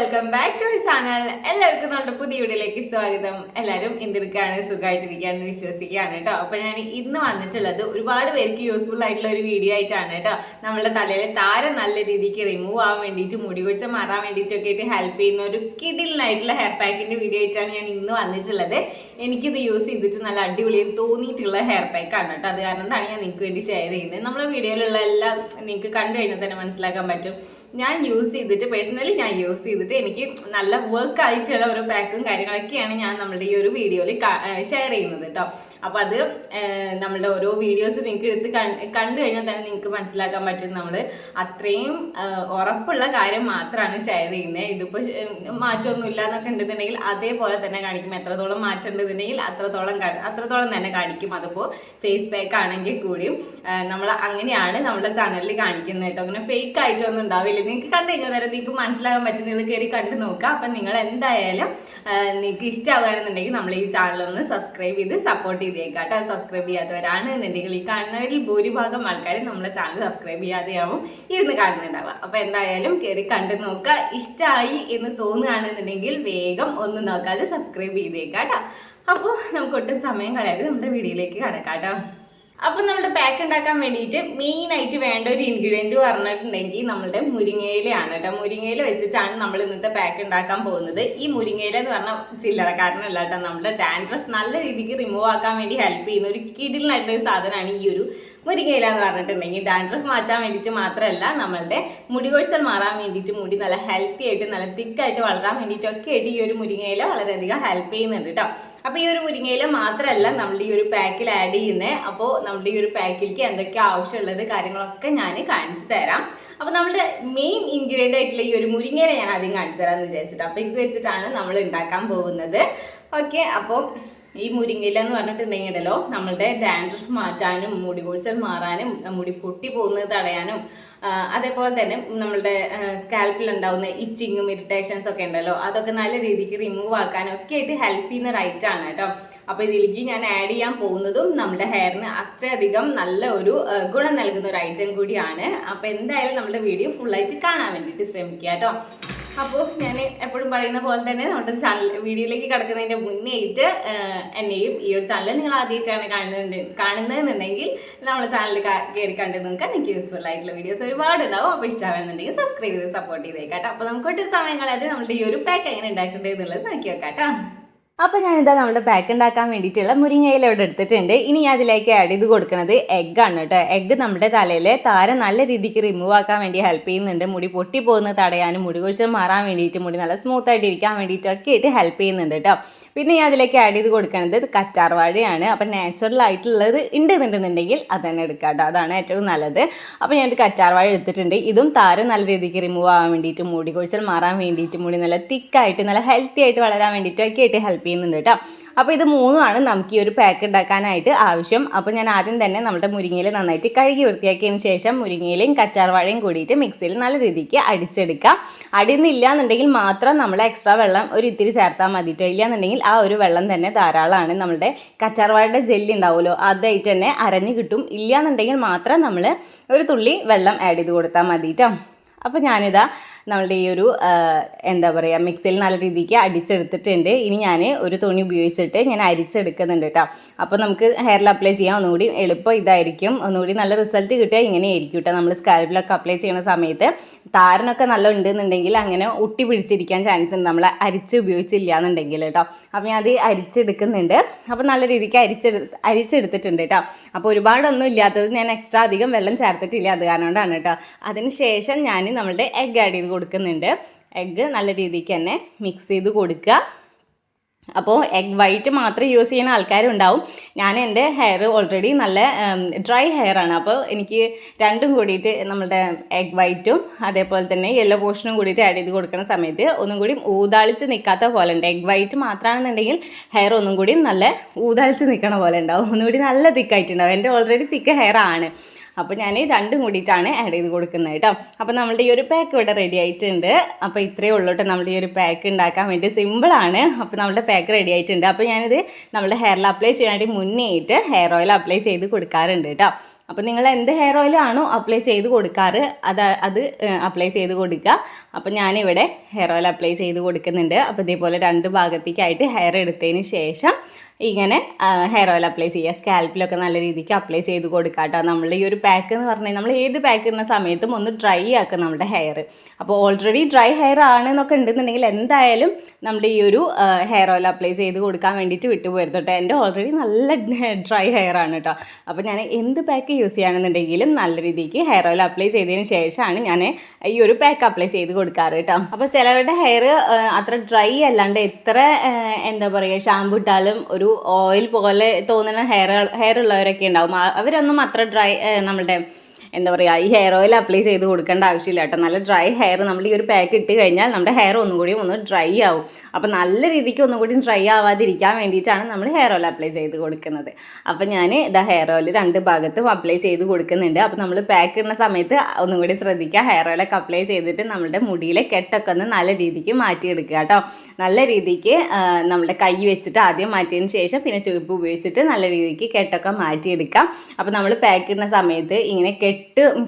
Welcome back to channel എല്ലാവർക്കും നമ്മുടെ പുതിയ വീഡിയോയിലേക്ക് സ്വാഗതം. എല്ലാവരും എന്തെടുക്കുകയാണ് സുഖമായിട്ടിരിക്കുകയാണെന്ന് വിശ്വസിക്കുകയാണ് കേട്ടോ. അപ്പോൾ ഞാൻ ഇന്ന് വന്നിട്ടുള്ളത് ഒരുപാട് പേർക്ക് യൂസ്ഫുൾ ആയിട്ടുള്ള ഒരു വീഡിയോ ആയിട്ടാണ് കേട്ടോ. നമ്മുടെ തലയിലെ താരം നല്ല രീതിക്ക് റിമൂവ് ആവാൻ വേണ്ടിയിട്ട് മുടി കുഴിച്ച മാറാൻ വേണ്ടിയിട്ടൊക്കെ ആയിട്ട് ഹെൽപ്പ് ചെയ്യുന്ന ഒരു കിഡിലിനായിട്ടുള്ള ഹെയർ പാക്കിന്റെ വീഡിയോ ആയിട്ടാണ് ഞാൻ ഇന്ന് വന്നിട്ടുള്ളത്. എനിക്കിത് യൂസ് ചെയ്തിട്ട് നല്ല അടിപൊളിയും തോന്നിയിട്ടുള്ള ഹെയർ പാക്കാണ് കേട്ടോ. അത് കാരണമാണ് ഞാൻ നിങ്ങൾക്ക് വേണ്ടി ഷെയർ ചെയ്യുന്നത്. നമ്മുടെ വീഡിയോയിലുള്ള എല്ലാം നിങ്ങൾക്ക് കണ്ടു കഴിഞ്ഞാൽ തന്നെ മനസ്സിലാക്കാൻ പറ്റും. ഞാൻ യൂസ് ചെയ്തിട്ട് പേഴ്സണലി ഞാൻ യൂസ് ചെയ്തിട്ട് എനിക്ക് നല്ല വർക്ക് ആയിട്ടുള്ള ഒരു പാക്കും കാര്യങ്ങളൊക്കെയാണ് ഞാൻ നമ്മുടെ ഈ ഒരു വീഡിയോയിൽ ഷെയർ ചെയ്യുന്നത് കേട്ടോ അപ്പോൾ അത് നമ്മുടെ ഓരോ വീഡിയോസ് നിങ്ങൾക്ക് എടുത്ത് കണ്ടു കഴിഞ്ഞാൽ തന്നെ നിങ്ങൾക്ക് മനസ്സിലാക്കാൻ പറ്റും നമ്മൾ അത്രയും ഉറപ്പുള്ള കാര്യം മാത്രമാണ് ഷെയർ ചെയ്യുന്നത് ഇതിപ്പോൾ മാറ്റമൊന്നും ഇല്ല എന്നൊക്കെ ഉണ്ടെന്നുണ്ടെങ്കിൽ അതേപോലെ തന്നെ കാണിക്കും. എത്രത്തോളം മാറ്റം ഉണ്ടെന്നുണ്ടെങ്കിൽ അത്രത്തോളം അത്രത്തോളം തന്നെ കാണിക്കും. അതിപ്പോൾ ഫേസ് പാക്ക് ആണെങ്കിൽ കൂടിയും നമ്മൾ അങ്ങനെയാണ് നമ്മുടെ ചാനലിൽ കാണിക്കുന്നത് കേട്ടോ അങ്ങനെ ഫേക്ക് ആയിട്ടൊന്നും ഉണ്ടാവില്ല. നിങ്ങൾക്ക് കണ്ടു കഴിഞ്ഞാൽ നേരം? നിങ്ങൾക്ക് മനസ്സിലാകാൻ പറ്റും നിങ്ങൾ കയറി കണ്ടു നോക്കുക. അപ്പം നിങ്ങൾ എന്തായാലും നിങ്ങൾക്ക് ഇഷ്ടമാവുകയാണെന്നുണ്ടെങ്കിൽ നമ്മൾ ഈ ചാനൽ ഒന്ന് സബ്സ്ക്രൈബ് ചെയ്ത് സപ്പോർട്ട് ചെയ്തേക്കാം കേട്ടോ. സബ്സ്ക്രൈബ് ചെയ്യാത്തവരാണ് എന്നുണ്ടെങ്കിൽ ഈ കാണുന്നവരിൽ ഭൂരിഭാഗം ആൾക്കാരും നമ്മളെ ചാനൽ സബ്സ്ക്രൈബ് ചെയ്യാതെയാവും ഇരുന്ന് കാണുന്നുണ്ടാവുക. അപ്പം എന്തായാലും കയറി കണ്ടു നോക്കുക. ഇഷ്ടമായി എന്ന് തോന്നുകയാണെന്നുണ്ടെങ്കിൽ വേഗം ഒന്ന് നോക്കാതെ സബ്സ്ക്രൈബ് ചെയ്തേക്കാം കേട്ടോ. അപ്പോൾ നമുക്ക് ഒട്ടും സമയം കളയാതെ നമ്മുടെ വീഡിയോയിലേക്ക് കടക്കാം കേട്ടോ. അപ്പം നമ്മുടെ പാക്ക് ഉണ്ടാക്കാൻ വേണ്ടിയിട്ട് മെയിൻ ആയിട്ട് വേണ്ട ഒരു ഇൻഗ്രീഡിയന്റ് പറഞ്ഞിട്ടുണ്ടെങ്കിൽ നമ്മുടെ മുരിങ്ങയിലയാണ് കേട്ടോ. മുരിങ്ങയില വെച്ചിട്ടാണ് നമ്മൾ ഇന്നത്തെ പാക്ക് ഉണ്ടാക്കാൻ പോകുന്നത്. ഈ മുരിങ്ങയില എന്ന് പറഞ്ഞാൽ ചില്ലറക്കാരനല്ല കേട്ടോ. നമ്മുടെ ഡാൻഡ്രഫ് നല്ല രീതിക്ക് റിമൂവ് ആക്കാൻ വേണ്ടി ഹെൽപ്പ് ചെയ്യുന്ന ഒരു കിടിലായിട്ടുള്ള ഒരു സാധനമാണ് ഈ ഒരു മുരിങ്ങയില എന്ന് പറഞ്ഞിട്ടുണ്ടെങ്കിൽ. ഡാൻഡ്രഫ് മാറ്റാൻ വേണ്ടിയിട്ട് മാത്രമല്ല നമ്മളുടെ മുടി കൊഴിച്ചൽ മാറാൻ വേണ്ടിയിട്ട് മുടി നല്ല ഹെൽത്തി ആയിട്ട് നല്ല തിക്കായിട്ട് വളരാൻ വേണ്ടിയിട്ടൊക്കെ ആയിട്ട് ഈ ഒരു മുരിങ്ങയില വളരെയധികം ഹെൽപ്പ് ചെയ്യുന്നുണ്ട് കേട്ടോ. അപ്പോൾ ഈ ഒരു മുരിങ്ങയില മാത്രമല്ല നമ്മൾ ഈ ഒരു പാക്കിൽ ആഡ് ചെയ്യുന്നേ. അപ്പോൾ നമ്മുടെ ഈ ഒരു പാക്കിലേക്ക് എന്തൊക്കെ ആവശ്യമുള്ളത് കാര്യങ്ങളൊക്കെ ഞാൻ കാണിച്ചു തരാം. അപ്പോൾ നമ്മുടെ മെയിൻ ഇൻഗ്രീഡിയന്റ് ആയിട്ടുള്ള ഈ ഒരു മുരിങ്ങയില ഞാൻ ആദ്യം കാണിച്ചു തരാമെന്ന് വിചാരിച്ചിട്ട്. അപ്പോൾ ഇത് വെച്ചിട്ടാണ് നമ്മൾ ഉണ്ടാക്കാൻ പോകുന്നത്. ഓക്കെ അപ്പോൾ ഈ മുരിങ്ങയില എന്ന് പറഞ്ഞിട്ടുണ്ടെങ്കിലോ നമ്മളുടെ ഡാൻഡ്രഫ് മാറ്റാനും മുടി കൊഴിച്ചൽ മാറാനും മുടി പൊട്ടി പോകുന്നത് തടയാനും അതേപോലെ തന്നെ നമ്മളുടെ സ്കാൽപ്പിൽ ഉണ്ടാവുന്ന ഇച്ചിങ്ങും ഇറിറ്റേഷൻസ് ഒക്കെ ഉണ്ടല്ലോ അതൊക്കെ നല്ല രീതിക്ക് റിമൂവ് ആക്കാനും ഒക്കെ ആയിട്ട് ഹെൽപ്പ് ചെയ്യുന്ന റൈറ്റ് ആണ് കേട്ടോ. അപ്പോൾ ഇതിലേക്ക് ഞാൻ ആഡ് ചെയ്യാൻ പോകുന്നതും നമ്മുടെ ഹെയറിന് അത്രയധികം നല്ല ഒരു ഗുണം നൽകുന്ന ഒരു ഐറ്റം കൂടിയാണ്. അപ്പോൾ എന്തായാലും നമ്മുടെ വീഡിയോ ഫുള്ളായിട്ട് കാണാൻ വേണ്ടിയിട്ട് ശ്രമിക്കുക കേട്ടോ. അപ്പോൾ ഞാൻ എപ്പോഴും പറയുന്ന പോലെ തന്നെ നമ്മുടെ ചാനൽ വീഡിയോയിലേക്ക് കിടക്കുന്നതിന്റെ മുന്നേ ആയിട്ട് ആഹ്, എന്നെയും ഈ ഒരു ചാനൽ നിങ്ങൾ ആദ്യമായിട്ടാണ് കാണുന്നുണ്ട് കാണുന്നതെന്നുണ്ടെങ്കിൽ നമ്മുടെ ചാനൽ കയറി കണ്ട് നിങ്ങൾക്ക് നിങ്ങൾക്ക് യൂസ്ഫുൾ ആയിട്ടുള്ള വീഡിയോസ് ഒരുപാട് ഉണ്ടാവും അപ്പോൾ ഇഷ്ടമാണെന്നുണ്ടെങ്കിൽ സബ്സ്ക്രൈബ് ചെയ്ത് സപ്പോർട്ട് ചെയ്തേക്കാട്ടോ. അപ്പോൾ നമുക്ക് ഒട്ടും സമയങ്ങളായത് നമ്മുടെ ഈ ഒരു പാക്ക് എങ്ങനെ ഉണ്ടാക്കേണ്ടത് എന്നുള്ളത് നോക്കി വെക്കാട്ടോ അപ്പോൾ ഞാനിതാ നമ്മുടെ പാക്ക് ഉണ്ടാക്കാൻ വേണ്ടിയിട്ടുള്ള മുരിങ്ങയില ഇവിടെ എടുത്തിട്ടുണ്ട്. ഇനി ഞാൻ അതിലേക്ക് ആഡ് ചെയ്ത് കൊടുക്കുന്നത് എഗ്ഗ് ആണ് കേട്ടോ. എഗ്ഗ് നമ്മുടെ തലയിലെ താര നല്ല രീതിക്ക് റിമൂവ് ആക്കാൻ വേണ്ടി ഹെൽപ്പ് ചെയ്യുന്നുണ്ട്. മുടി പൊട്ടി പോകുന്നത് തടയാനും മുടി കൊഴിച്ചൽ മാറാൻ വേണ്ടിയിട്ട് മുടി നല്ല സ്മൂത്ത് ആയിട്ട് ഇരിക്കാൻ വേണ്ടിയിട്ടൊക്കെ ആയിട്ട് ഹെൽപ്പ് ചെയ്യുന്നുണ്ട് കേട്ടോ. പിന്നെ ഞാൻ അതിലേക്ക് ആഡ് ചെയ്ത് കൊടുക്കുന്നത് കച്ചാർ വാഴയാണ്. അപ്പം നാച്ചുറൽ ആയിട്ടുള്ളത് ഉണ്ടെന്നുണ്ടെന്നുണ്ടെങ്കിൽ അത് തന്നെ എടുക്കാം കേട്ടോ. അതാണ് ഏറ്റവും നല്ലത്. അപ്പോൾ ഞാനൊരു കച്ചാർ വാഴ എടുത്തിട്ടുണ്ട്. ഇതും താര നല്ല രീതിക്ക് റിമൂവ് ആവാൻ വേണ്ടിയിട്ട് മുടി കൊഴിച്ചൽ മാറാൻ വേണ്ടിയിട്ട് മുടി നല്ല തിക്കായിട്ട് നല്ല ഹെൽത്തി ആയിട്ട് വളരാൻ വേണ്ടിയിട്ടൊക്കെ ആയിട്ട് ഹെൽപ്പ് ചെയ്യുന്നുണ്ട് കേട്ടോ. അപ്പോൾ ഇത് മൂന്നുമാണ് നമുക്ക് ഈ ഒരു പാക്ക് ഉണ്ടാക്കാനായിട്ട് ആവശ്യം. അപ്പോൾ ഞാൻ ആദ്യം തന്നെ നമ്മുടെ മുരിങ്ങയിൽ നന്നായിട്ട് കഴുകി വൃത്തിയാക്കിയതിന് ശേഷം മുരിങ്ങയിലും കറ്റാർവാഴയും കൂടിയിട്ട് മിക്സിയിൽ നല്ല രീതിക്ക് അടിച്ചെടുക്കുക അടിയുന്നില്ല എന്നുണ്ടെങ്കിൽ മാത്രം നമ്മൾ എക്സ്ട്രാ വെള്ളം ഒരു ഇത്തിരി ചേർത്താൽ മതിയിട്ടോ ഇല്ല എന്നുണ്ടെങ്കിൽ ആ ഒരു വെള്ളം തന്നെ ധാരാളമാണ് നമ്മുടെ കറ്റാർവാഴയുടെ ജെല്ലി ഉണ്ടാവുമല്ലോ. അതായിട്ട് തന്നെ അരഞ്ഞു കിട്ടും. ഇല്ല എന്നുണ്ടെങ്കിൽ മാത്രം നമ്മൾ ഒരു തുള്ളി വെള്ളം ആഡ് ചെയ്ത് കൊടുത്താൽ മതിട്ടോ അപ്പോൾ ഞാനിതാ നമ്മളുടെ ഈ ഒരു എന്താ പറയുക മിക്സിയിൽ നല്ല രീതിക്ക് അടിച്ചെടുത്തിട്ടുണ്ട്. ഇനി ഞാൻ ഒരു തുണി ഉപയോഗിച്ചിട്ട് ഞാൻ അരിച്ചെടുക്കുന്നുണ്ട് കേട്ടോ അപ്പോൾ നമുക്ക് ഹെയറിൽ അപ്ലൈ ചെയ്യാം. ഒന്നുകൂടി എളുപ്പം ഇതായിരിക്കും. ഒന്നുകൂടി നല്ല റിസൾട്ട് കിട്ടിയാൽ ഇങ്ങനെയായിരിക്കും കേട്ടോ നമ്മൾ സ്കാൽപ്പിലൊക്കെ അപ്ലൈ ചെയ്യുന്ന സമയത്ത് താരനൊക്കെ നല്ല ഉണ്ടെന്നുണ്ടെങ്കിൽ അങ്ങനെ ഒട്ടി പിടിച്ചിരിക്കാൻ ചാൻസ് ഉണ്ട്. നമ്മൾ അരിച്ച് ഉപയോഗിച്ചില്ല എന്നുണ്ടെങ്കിൽ കേട്ടോ അപ്പോൾ ഞാൻ അത് അരിച്ചെടുക്കുന്നുണ്ട്. അപ്പോൾ നല്ല രീതിക്ക് അരിച്ചെടു അരിച്ചെടുത്തിട്ടുണ്ട് കേട്ടോ അപ്പോൾ ഒരുപാടൊന്നും ഇല്ലാത്തത് ഞാൻ എക്സ്ട്രാ അധികം വെള്ളം ചേർത്തിട്ടില്ല. അത് കാരണം കൊണ്ടാണ് കേട്ടോ അതിന് ശേഷം ഞാൻ നമ്മളുടെ എഗ്ഗ് ആഡ് ചെയ്ത് കൊടുക്കുന്നുണ്ട്. എഗ്ഗ് നല്ല രീതിക്ക് തന്നെ മിക്സ് ചെയ്ത് കൊടുക്കുക. അപ്പോൾ എഗ് വൈറ്റ് മാത്രം യൂസ് ചെയ്യുന്ന ആൾക്കാരുണ്ടാവും. ഞാൻ എന്റെ ഹെയർ ഓൾറെഡി നല്ല ഡ്രൈ ഹെയർ ആണ്. അപ്പോൾ എനിക്ക് രണ്ടും കൂടിയിട്ട് നമ്മുടെ എഗ് വൈറ്റും അതേപോലെ തന്നെ യെല്ലോ പോർഷനും കൂടിയിട്ട് ആഡ് ചെയ്ത് കൊടുക്കുന്ന സമയത്ത് ഒന്നും കൂടി ഊതാളിച്ച് നിൽക്കാത്ത പോലെ ഉണ്ട്. എഗ് വൈറ്റ് മാത്രമാണെന്നുണ്ടെങ്കിൽ ഹെയർ ഒന്നും കൂടി നല്ല ഊതാളിച്ച് നിൽക്കണ പോലെ ഉണ്ടാവും. ഒന്നുകൂടി നല്ല തിക്കായിട്ടുണ്ടാവും എന്റെ ഓൾറെഡി തിക്ക് ഹെയർ ആണ്. അപ്പോൾ ഞാൻ രണ്ടും കൂടിയിട്ടാണ് ആഡ് ചെയ്ത് കൊടുക്കുന്നത് കേട്ടോ. അപ്പോൾ നമ്മളുടെ ഈ ഒരു പാക്ക് ഇവിടെ റെഡി ആയിട്ടുണ്ട്. അപ്പോൾ ഇത്രയേ ഉള്ളൂ കേട്ടോ നമ്മുടെ ഈ ഒരു പാക്ക് ഉണ്ടാക്കാൻ വേണ്ടി സിമ്പിളാണ് അപ്പോൾ നമ്മുടെ പാക്ക് റെഡി ആയിട്ടുണ്ട്. അപ്പോൾ ഞാനിത് നമ്മുടെ ഹെയറിൽ അപ്ലൈ ചെയ്യാനായിട്ട് മുന്നേ ഹെയർ ഓയിൽ അപ്ലൈ ചെയ്ത് കൊടുക്കാറുണ്ട് കേട്ടോ അപ്പോൾ നിങ്ങൾ എന്ത് ഹെയർ ഓയിലാണോ അപ്ലൈ ചെയ്ത് കൊടുക്കാറ് അത് അത് അപ്ലൈ ചെയ്ത് കൊടുക്കുക. അപ്പോൾ ഞാനിവിടെ ഹെയർ ഓയിൽ അപ്ലൈ ചെയ്ത് കൊടുക്കുന്നുണ്ട്. അപ്പോൾ ഇതേപോലെ രണ്ട് ഭാഗത്തേക്കായിട്ട് ഹെയർ എടുത്തതിന് ശേഷം ഇങ്ങനെ ഹെയർ ഓയിൽ അപ്ലൈ ചെയ്യുക സ്കാൽപ്പിലൊക്കെ നല്ല രീതിക്ക് അപ്ലൈ ചെയ്ത് കൊടുക്കുക കേട്ടോ. നമ്മൾ ഈ ഒരു പാക്ക് എന്ന് പറഞ്ഞാൽ നമ്മൾ ഏത് പാക്ക് ഇടുന്ന സമയത്തും ഒന്ന് ഡ്രൈ ആക്കുക നമ്മുടെ ഹെയർ അപ്പോൾ ഓൾറെഡി ഡ്രൈ ഹെയർ ആണ് എന്നൊക്കെ ഉണ്ടെന്നുണ്ടെങ്കിൽ എന്തായാലും നമ്മൾ ഈ ഒരു ഹെയർ ഓയിൽ അപ്ലൈ ചെയ്ത് കൊടുക്കാൻ വേണ്ടിയിട്ട് വിട്ടുപോയിരുന്നു കേട്ടോ. എന്റെ ഓൾറെഡി നല്ല ഡ്രൈ ഹെയർ ആണ് കേട്ടോ. അപ്പോൾ ഞാൻ എന്ത് പാക്ക് യൂസ് ചെയ്യുകയാണെന്നുണ്ടെങ്കിലും നല്ല രീതിക്ക് ഹെയർ ഓയിൽ അപ്ലൈ ചെയ്തതിന് ശേഷമാണ് ഞാൻ ഈ ഒരു പാക്ക് അപ്ലൈ ചെയ്ത് കൊടുക്കാറ് കേട്ടോ. അപ്പോൾ ചിലരുടെ ഹെയർ അത്ര ഡ്രൈ അല്ലാണ്ട് എത്ര എന്താ പറയുക ഷാമ്പു ഇട്ടാലും ഒരു ഓയിൽ പോലെ തോന്നുന്ന ഹെയർ ഹെയർ ഉള്ളവരൊക്കെ ഉണ്ടാവും. അവരൊന്നും അത്ര ഡ്രൈ നമ്മളുടെ എന്താ പറയുക ഈ ഹെയർ ഓയിൽ അപ്ലൈ ചെയ്ത് കൊടുക്കേണ്ട ആവശ്യമില്ല കേട്ടോ. നല്ല ഡ്രൈ ഹെയർ നമ്മൾ ഈ ഒരു പാക്ക് ഇട്ട് കഴിഞ്ഞാൽ നമ്മുടെ ഹെയർ ഒന്നും കൂടി ഒന്ന് ഡ്രൈ ആവും. അപ്പോൾ നല്ല രീതിക്ക് ഒന്നും കൂടി ഡ്രൈ ആവാതിരിക്കാൻ വേണ്ടിയിട്ടാണ് നമ്മൾ ഹെയർ ഓയിൽ അപ്ലൈ ചെയ്ത് കൊടുക്കുന്നത്. അപ്പോൾ ഞാൻ ഇതാ ഹെയർ ഓയിൽ രണ്ട് ഭാഗത്തും അപ്ലൈ ചെയ്ത് കൊടുക്കുന്നുണ്ട്. അപ്പോൾ നമ്മൾ പാക്ക് ഇടുന്ന സമയത്ത് ഒന്നും കൂടി ശ്രദ്ധിക്കുക. ഹെയർ ഓയിലൊക്കെ അപ്ലൈ ചെയ്തിട്ട് നമ്മുടെ മുടിയിലെ കെട്ടൊക്കെ ഒന്ന് നല്ല രീതിക്ക് മാറ്റിയെടുക്കുക കേട്ടോ. നല്ല രീതിക്ക് നമ്മുടെ കൈ വെച്ചിട്ട് ആദ്യം മാറ്റിയതിന് ശേഷം പിന്നെ ചുവപ്പ് ഉപയോഗിച്ചിട്ട് നല്ല രീതിക്ക് കെട്ടൊക്കെ മാറ്റിയെടുക്കാം. അപ്പോൾ നമ്മൾ പാക്ക് ഇടുന്ന സമയത്ത് ഇങ്ങനെ കെട്ട്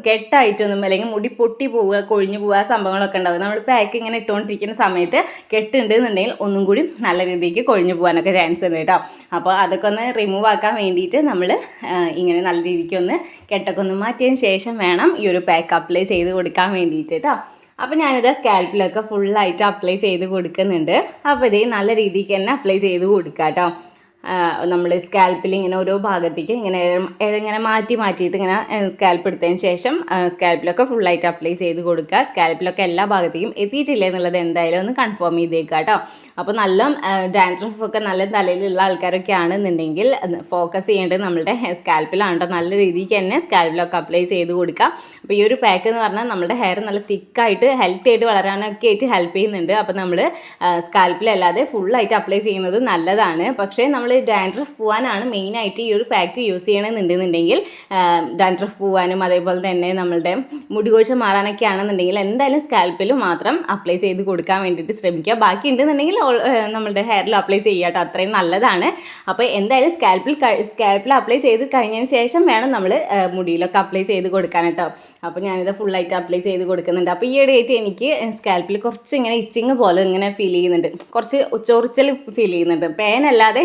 കെട്ടായിട്ടൊന്നും അല്ലെങ്കിൽ മുടി പൊട്ടി പോവുക കൊഴിഞ്ഞു പോവുക സംഭവങ്ങളൊക്കെ ഉണ്ടാവും. നമ്മൾ പാക്ക് ഇങ്ങനെ ഇട്ടുകൊണ്ടിരിക്കുന്ന സമയത്ത് കെട്ടുണ്ട് എന്നുണ്ടെങ്കിൽ ഒന്നും കൂടി നല്ല രീതിക്ക് കൊഴിഞ്ഞു പോകാനൊക്കെ ചാൻസ് ഉണ്ട് കേട്ടോ. അപ്പോൾ അതൊക്കെ ഒന്ന് റിമൂവ് ആക്കാൻ വേണ്ടിയിട്ട് നമ്മൾ ഇങ്ങനെ നല്ല രീതിക്ക് ഒന്ന് കെട്ടൊക്കെ ഒന്ന് മാറ്റിയതിന് ശേഷം വേണം ഈ ഒരു പാക്ക് അപ്ലൈ ചെയ്ത് കൊടുക്കാൻ വേണ്ടിയിട്ട് കേട്ടോ. അപ്പോൾ ഞാനിത് സ്കാൽപ്പിലൊക്കെ ഫുള്ളായിട്ട് അപ്ലൈ ചെയ്ത് കൊടുക്കുന്നുണ്ട്. അപ്പോൾ ഇതേ നല്ല രീതിക്ക് തന്നെ അപ്ലൈ ചെയ്ത് കൊടുക്കാം കേട്ടോ. നമ്മൾ സ്കാൽപ്പിൽ ഇങ്ങനെ ഓരോ ഭാഗത്തേക്ക് ഇങ്ങനെ ഇങ്ങനെ മാറ്റി മാറ്റിയിട്ട് ഇങ്ങനെ സ്കാൽപ്പ് എടുത്തതിന് ശേഷം സ്കാൽപ്പിലൊക്കെ ഫുള്ളായിട്ട് അപ്ലൈ ചെയ്ത് കൊടുക്കുക. സ്കാൽപ്പിലൊക്കെ എല്ലാ ഭാഗത്തേക്കും എത്തിയിട്ടില്ല എന്നുള്ളത് എന്തായാലും ഒന്ന് കൺഫേം ചെയ്തേക്കുക കേട്ടോ അപ്പോൾ നല്ല ഡാൻഡ്രഫ് ഒക്കെ നല്ല തലയിലുള്ള ആൾക്കാരൊക്കെ ആണെന്നുണ്ടെങ്കിൽ ഫോക്കസ് ചെയ്യേണ്ടത് നമ്മുടെ സ്കാൽപ്പിലാണ് കേട്ടോ നല്ല രീതിക്ക് തന്നെ സ്കാൽപ്പിലൊക്കെ അപ്ലൈ ചെയ്ത് കൊടുക്കുക. അപ്പോൾ ഈ ഒരു പാക്ക് എന്ന് പറഞ്ഞാൽ നമ്മുടെ ഹെയർ നല്ല തിക്കായിട്ട് ഹെൽത്തി ആയിട്ട് വളരാനൊക്കെ ആയിട്ട് ഹെൽപ്പ് ചെയ്യുന്നുണ്ട്. അപ്പോൾ നമ്മൾ സ്കാൽപ്പിലല്ലാതെ ഫുള്ളായിട്ട് അപ്ലൈ ചെയ്യുന്നത് നല്ലതാണ്. പക്ഷേ നമ്മൾ ഡാൻഡ്രഫ് പോകാനാണ് മെയിനായിട്ട് ഈ ഒരു പാക്ക് യൂസ് ചെയ്യണമെന്നുണ്ടെന്നുണ്ടെങ്കിൽ ഡാൻഡ്രഫ് പോകാനും അതേപോലെ തന്നെ നമ്മളുടെ മുടി കൊഴിച്ച മാറാനൊക്കെ ആണെന്നുണ്ടെങ്കിൽ എന്തായാലും സ്കാൽപ്പിൽ മാത്രം അപ്ലൈ ചെയ്ത് കൊടുക്കാൻ വേണ്ടിയിട്ട് ശ്രമിക്കുക. ബാക്കി ഉണ്ടെന്നുണ്ടെങ്കിൽ നമ്മുടെ ഹെയറിൽ അപ്ലൈ ചെയ്യാട്ടോ അത്രയും നല്ലതാണ്. അപ്പോൾ എന്തായാലും സ്കാൽപ്പിൽ സ്കാൽപ്പിൽ അപ്ലൈ ചെയ്ത് കഴിഞ്ഞതിന് ശേഷം വേണം നമ്മൾ മുടിയിലൊക്കെ അപ്ലൈ ചെയ്ത് കൊടുക്കാൻ കേട്ടോ. അപ്പോൾ ഞാനിത് ഫുള്ളായിട്ട് അപ്ലൈ ചെയ്ത് കൊടുക്കുന്നുണ്ട്. അപ്പോൾ ഈ ഇടയായിട്ട് എനിക്ക് സ്കാൽപ്പിൽ കുറച്ച് ഇങ്ങനെ ഇച്ചിങ് പോലെ ഇങ്ങനെ ഫീൽ ചെയ്യുന്നുണ്ട്. കുറച്ച് ചൊറിച്ചൽ ഫീൽ ചെയ്യുന്നുണ്ട്. പെയിൻ അല്ലാതെ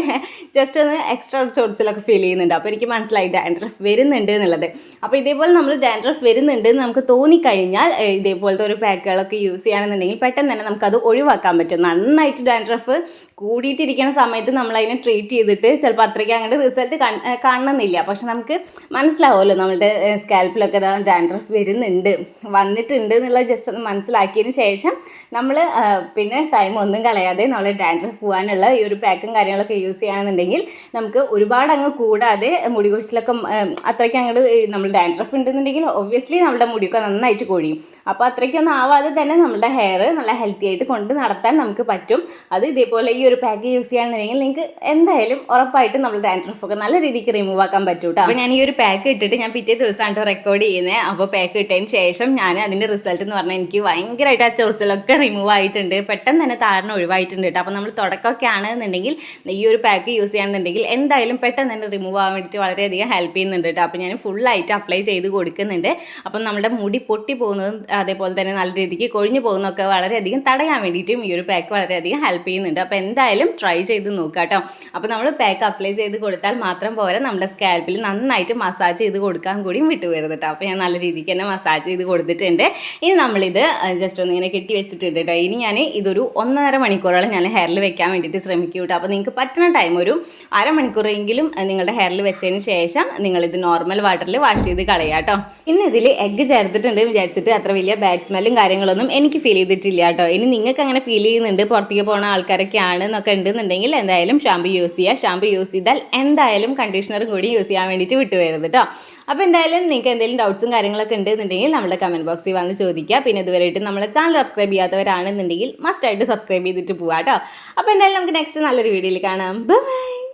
ജസ്റ്റ് ഒന്ന് എക്സ്ട്രാ ചൊറിച്ചിലൊക്കെ ഫീൽ ചെയ്യുന്നുണ്ട്. അപ്പോൾ എനിക്ക് മനസ്സിലായി ഡാൻഡ്രഫ് വരുന്നുണ്ട് എന്നുള്ളത്. അപ്പോൾ ഇതേപോലെ നമ്മൾ ഡാൻഡ്രഫ് വരുന്നുണ്ട് എന്ന് നമുക്ക് തോന്നിക്കഴിഞ്ഞാൽ ഇതേപോലത്തെ ഒരു പാക്കുകളൊക്കെ യൂസ് ചെയ്യുകയാണെന്നുണ്ടെങ്കിൽ പെട്ടെന്ന് തന്നെ നമുക്കത് ഒഴിവാക്കാൻ പറ്റും. നന്നായിട്ട് ഡാൻഡ്രഫ് കൂടിയിട്ടിരിക്കുന്ന സമയത്ത് നമ്മൾ അതിനെ ട്രീറ്റ് ചെയ്തിട്ട് ചിലപ്പോൾ അത്രയ്ക്ക് അങ്ങോട്ട് റിസൾട്ട് കാണണമെന്നില്ല. പക്ഷെ നമുക്ക് മനസ്സിലാവുമല്ലോ നമ്മുടെ സ്കാൽപ്പിലൊക്കെ ഡാൻഡ്രഫ് വരുന്നുണ്ട് വന്നിട്ടുണ്ട് എന്നുള്ളത് ജസ്റ്റ് ഒന്ന് മനസ്സിലാക്കിയതിന് ശേഷം നമ്മൾ പിന്നെ ടൈം ഒന്നും കളയാതെ നമ്മൾ ഡാൻഡ്രഫ് പോകാനുള്ള ഈ ഒരു പാക്കും കാര്യങ്ങളൊക്കെ യൂസ് ചെയ്യുകയാണെന്നുണ്ടെങ്കിൽ നമുക്ക് ഒരുപാട് അങ്ങ് കൂടാതെ മുടി കൊഴിച്ചിലൊക്കെ അത്രയ്ക്ക് അങ്ങോട്ട് നമ്മൾ ഡാൻഡ്രഫ് ഉണ്ടെന്നുണ്ടെങ്കിൽ ഒബ്വിയസ്ലി നമ്മുടെ മുടിയൊക്കെ നന്നായിട്ട് കൊഴിയും. അപ്പോൾ അത്രയ്ക്കൊന്നും ആവാതെ തന്നെ നമ്മുടെ ഹെയർ നല്ല ഹെൽത്തി ആയിട്ട് കൊണ്ട് നടത്താൻ നമുക്ക് പറ്റും. അത് ഇതേപോലെ ഈ ഒരു പാക്ക് യൂസ് ചെയ്യുകയാണെന്നുണ്ടെങ്കിൽ നിങ്ങൾക്ക് എന്തായാലും ഉറപ്പായിട്ടും നമ്മുടെ ഡാൻഡ്രഫ് ഒക്കെ നല്ല രീതിക്ക് റിമൂവ് ആക്കാൻ പറ്റും അപ്പോൾ ഞാൻ ഈ ഒരു പാക്ക് ഇട്ടിട്ട് ഞാൻ പിറ്റേ ദിവസമാണ് റെക്കോർഡ് ചെയ്യുന്നത് അപ്പോൾ പാക്ക് ഇട്ടതിന് ശേഷം ഞാൻ അതിന്റെ റിസൾട്ട് എന്ന് പറഞ്ഞാൽ എനിക്ക് ഭയങ്കരമായിട്ട് ആ ചൊറിച്ചിലൊക്കെ റിമൂവ് ആയിട്ടുണ്ട്. പെട്ടെന്ന് തന്നെ താരണം ഒഴിവായിട്ടുണ്ട് കേട്ടോ അപ്പോൾ നമ്മൾ തുടക്കമൊക്കെ ആണെന്നുണ്ടെങ്കിൽ ഈ ഒരു പാക്ക് യൂസ് ചെയ്യുകയാണെന്നുണ്ടെങ്കിൽ എന്തായാലും പെട്ടെന്ന് തന്നെ റിമൂവ് ആവാൻ വേണ്ടിയിട്ട് വളരെയധികം ഹെൽപ്പ് ചെയ്യുന്നുണ്ട് കേട്ടോ അപ്പോൾ ഞാൻ ഫുള്ളായിട്ട് അപ്ലൈ ചെയ്ത് കൊടുക്കുന്നുണ്ട്. അപ്പം നമ്മുടെ മുടി പൊട്ടി പോകുന്നതും അതേപോലെ തന്നെ നല്ല രീതിക്ക് കൊഴിഞ്ഞു പോകുന്നതൊക്കെ വളരെയധികം തടയാൻ വേണ്ടിയിട്ടും ഈ ഒരു പാക്ക് വളരെയധികം ഹെൽപ്പ് ചെയ്യുന്നുണ്ട്. അപ്പോൾ എന്തായാലും ട്രൈ ചെയ്ത് നോക്കുക കേട്ടോ അപ്പോൾ നമ്മൾ പാക്ക് അപ്ലൈ ചെയ്ത് കൊടുത്താൽ മാത്രം പോരാ നമ്മുടെ സ്കാൽപ്പിൽ നന്നായിട്ട് മസാജ് ചെയ്ത് കൊടുക്കാൻ കൂടിയും വിട്ടുവരുന്നത് കേട്ടോ അപ്പോൾ ഞാൻ നല്ല രീതിക്ക് തന്നെ മസാജ് ചെയ്ത് കൊടുത്തിട്ടുണ്ട്. ഇനി നമ്മളിത് ജസ്റ്റ് ഒന്ന് ഇങ്ങനെ കെട്ടി വെച്ചിട്ടുണ്ട് കേട്ടോ ഇനി ഞാൻ ഇതൊരു ഒന്നര മണിക്കൂറോളം ഞാൻ ഹെയറിൽ വെക്കാൻ വേണ്ടിയിട്ട് ശ്രമിക്കും കേട്ടോ അപ്പോൾ നിങ്ങൾക്ക് പറ്റുന്ന ടൈം അരമണിക്കൂറെങ്കിലും നിങ്ങളുടെ ഹെയറിൽ വെച്ചതിന് ശേഷം നിങ്ങളിത് നോർമൽ വാട്ടറിൽ വാഷ് ചെയ്ത് കളയാം കേട്ടോ. ഇന്ന് ഇതിൽ എഗ്ഗ് ചേർത്തിട്ടുണ്ട് വിചാരിച്ചിട്ട് അത്ര വലിയ ബാഡ് സ്മെല്ലും കാര്യങ്ങളൊന്നും എനിക്ക് ഫീൽ ചെയ്തിട്ടില്ല കേട്ടോ. ഇനി നിങ്ങൾക്ക് അങ്ങനെ ഫീൽ ചെയ്യുന്നുണ്ട് പുറത്തേക്ക് പോകുന്ന ആൾക്കാരൊക്കെ ആണ് എന്നൊക്കെ ഉണ്ടെന്നുണ്ടെങ്കിൽ എന്തായാലും ഷാമ്പു യൂസ് ചെയ്യുക. ഷാമ്പു യൂസ് ചെയ്താൽ എന്തായാലും കണ്ടീഷണറും കൂടി യൂസ് ചെയ്യാൻ വേണ്ടിയിട്ട് വിട്ടുവരുന്നത് കേട്ടോ. അപ്പോൾ എന്തായാലും നിങ്ങൾക്ക് എന്തെങ്കിലും ഡൗട്ട്സും കാര്യങ്ങളൊക്കെ ഉണ്ടെന്നുണ്ടെങ്കിൽ നമ്മുടെ കമന്റ് ബോക്സിൽ വന്ന് ചോദിക്കുക. പിന്നെ ഇതുവരെയായിട്ട് നമ്മുടെ ചാനൽ സബ്സ്ക്രൈബ് ചെയ്യാത്തവരാണെന്നുണ്ടെങ്കിൽ മസ്റ്റായിട്ട് സബ്സ്ക്രൈബ് ചെയ്തിട്ട് പോവാം കേട്ടോ. അപ്പോൾ എന്തായാലും നമുക്ക് നെക്സ്റ്റ് നല്ലൊരു വീഡിയോയിൽ കാണാം. Bye Bye.